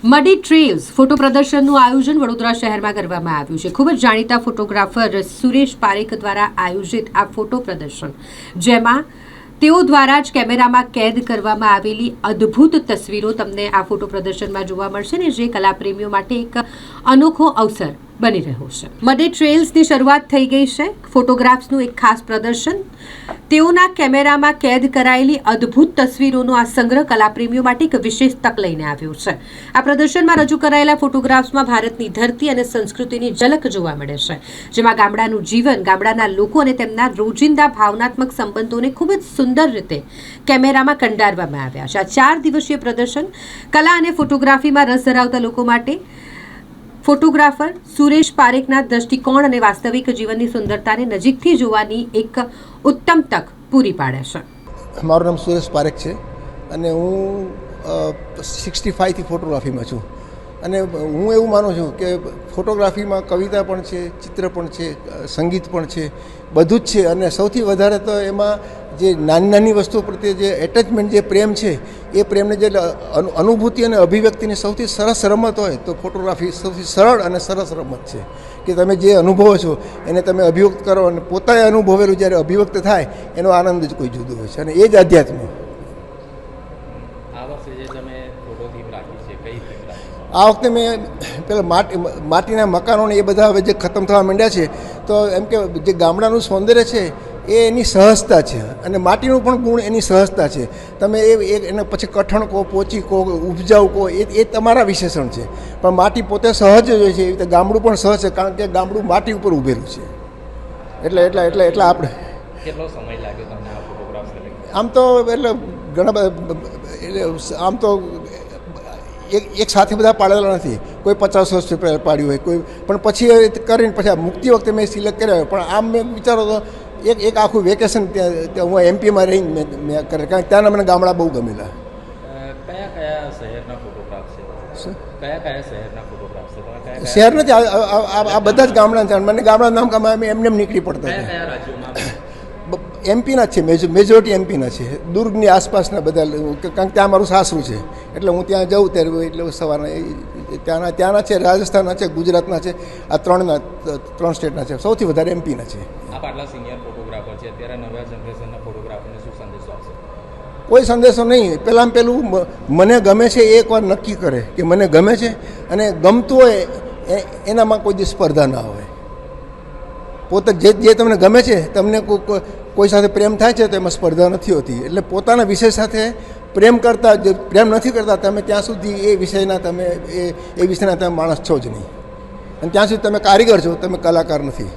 મડી trails photo પ્રદર્શનનું આયોજન વડોદરા શહેરમાં કરવામાં આવ્યું છે. ખૂબ જ જાણીતા ફોટોગ્રાફર સુરેશ પારેખ દ્વારા આયોજિત આ ફોટો પ્રદર્શન, જેમાં તેઓ દ્વારા જ કેમેરામાં કેદ કરવામાં આવેલી અદ્ભુત તસવીરો તમને આ ફોટો પ્રદર્શનમાં જોવા મળશે ને જે કલાપ્રેમીઓ માટે એક અનોખો અવસર બની રહ્યો છે. મડે ટ્રેલ્સની શરૂઆત થઈ ગઈ છે, ફોટોગ્રાફ્સનું એક ખાસ પ્રદર્શન. તેઓના કેમેરામાં કેદ કરાયેલી અદ્ભુત તસવીરોનો આ સંગ્રહ કલાપ્રેમીઓ માટે એક વિશેષ તક લઈને આવ્યો છે. આ પ્રદર્શનમાં રજૂ કરાયેલા ફોટોગ્રાફ્સમાં ભારતની ધરતી અને સંસ્કૃતિની ઝલક જોવા મળે છે. જેમાં ગામડાનું જીવન, ગામડાના લોકો અને તેમના રોજિંદા ભાવનાત્મક સંબંધોને ખૂબ જ સુંદર રીતે કેમેરામાં કંડારવામાં આવ્યા છે. આ ચાર દિવસીય પ્રદર્શન કલા અને ફોટોગ્રાફીમાં રસ ધરાવતા લોકો માટે ફોટોગ્રાફર સુરેશ પારેખના દ્રષ્ટિકોણ અને વાસ્તવિક જીવનની સુંદરતાને નજીકથી જોવાની એક ઉત્તમ તક પૂરી પાડે છે. મારું નામ સુરેશ પારેખ છે અને હું સિક્સટી ફાઇવથી ફોટોગ્રાફીમાં છું. અને હું એવું માનું છું કે ફોટોગ્રાફીમાં કવિતા પણ છે, ચિત્ર પણ છે, સંગીત પણ છે, બધું જ છે. અને સૌથી વધારે તો એમાં જે નાની નાની વસ્તુઓ પ્રત્યે જે એટેચમેન્ટ જે પ્રેમ છે, એ પ્રેમને જે અનુભૂતિ અને અભિવ્યક્તિની સૌથી સરસ રમત હોય તો ફોટોગ્રાફી સૌથી સરળ અને સરસ રમત છે. કે તમે જે અનુભવો છો, એને તમે અભિવ્યક્ત કરો અને પોતાએ અનુભવેલું જ્યારે અભિવ્યક્ત થાય, એનો આનંદ જ કોઈ જુદો હોય છે. અને એ જ આધ્યાત્મ આ વર્ષે જે તમે ફોટો થીમ રાખી છે કઈ થીમ રાખી છે આ વખતે મેં પેલા માટી માટીના મકાનો ને એ બધા હવે જે ખતમ થવા માંડ્યા છે તો એમ કે જે ગામડાનું સૌંદર્ય છે એ એની સહજતા છે અને માટીનું પણ ગુણ એની સહજતા છે. તમે એ એને પછી કઠણ કહો પોચી કહો ઉપજાઉ કહો એ એ તમારા વિશેષણ છે. પણ માટી પોતે સહજ જ હોય છે એ રીતે ગામડું પણ સહજ છે કારણ કે ગામડું માટી ઉપર ઊભેલું છે. એટલે એટલે એટલે એટલે આપણે કેટલો સમય લાગ્યો તમને આ આમ તો એટલે ઘણા બધા એટલે આમ તો એક એક સાથે બધા પાડેલા નથી. કોઈ પચાસ વર્ષ પહેલાં પાડ્યું હોય કોઈ પણ પછી કરીને પછી મુક્તિ વખતે મેં સિલેક્ટ કર્યા હોય. પણ આમ મેં વિચારો તો એક એક આખું વેકેશન ત્યાં હું એમપીમાં રહીને મેં મેં કરે કારણ કે ત્યાંના મને ગામડા બહુ ગમેલા. કયા કયા શહેરના ફોટોગ્રાફ છે? કયા કયા શહેરના ફોટોગ્રાફ છે? તમે કયા કયા શહેર નથી આ- બધા જ ગામડા છે. મને ગામડા નામ એમને એમ નીકળી પડતા હતા એમપીના છે મેજોરિટી એમપીના છે. દુર્ગની આસપાસના બધા કારણ કે ત્યાં મારું સાસરું છે. એટલે હું ત્યાં જાઉં ત્યારે એટલે સવારના ત્યાંના ત્યાંના છે રાજસ્થાનના છે ગુજરાતના છે આ ત્રણના ત્રણ સ્ટેટના છે. સૌથી વધારે એમપીના છે. આપ આટલા સિનિયર ફોટોગ્રાફર છે અત્યારે નવા જનરેશનના ફોટોગ્રાફરને શું સંદેશો આપશે? કોઈ સંદેશો નહીં. પહેલાં પહેલું મને ગમે છે એ એકવાર નક્કી કરે કે મને ગમે છે અને ગમતું હોય એ એનામાં કોઈ સ્પર્ધા ના હોય. પોતે જે જે તમને ગમે છે, તમને કોઈ સાથે પ્રેમ થાય છે તો એમાં સ્પર્ધા નથી હોતી. એટલે પોતાના વિષય સાથે પ્રેમ કરતા જે પ્રેમ નથી કરતા, તમે ત્યાં સુધી એ વિષયના તમે એ એ વિષયના તમે માણસ છો જ નહીં. અને ત્યાં સુધી તમે કારીગર છો, તમે કલાકાર નથી.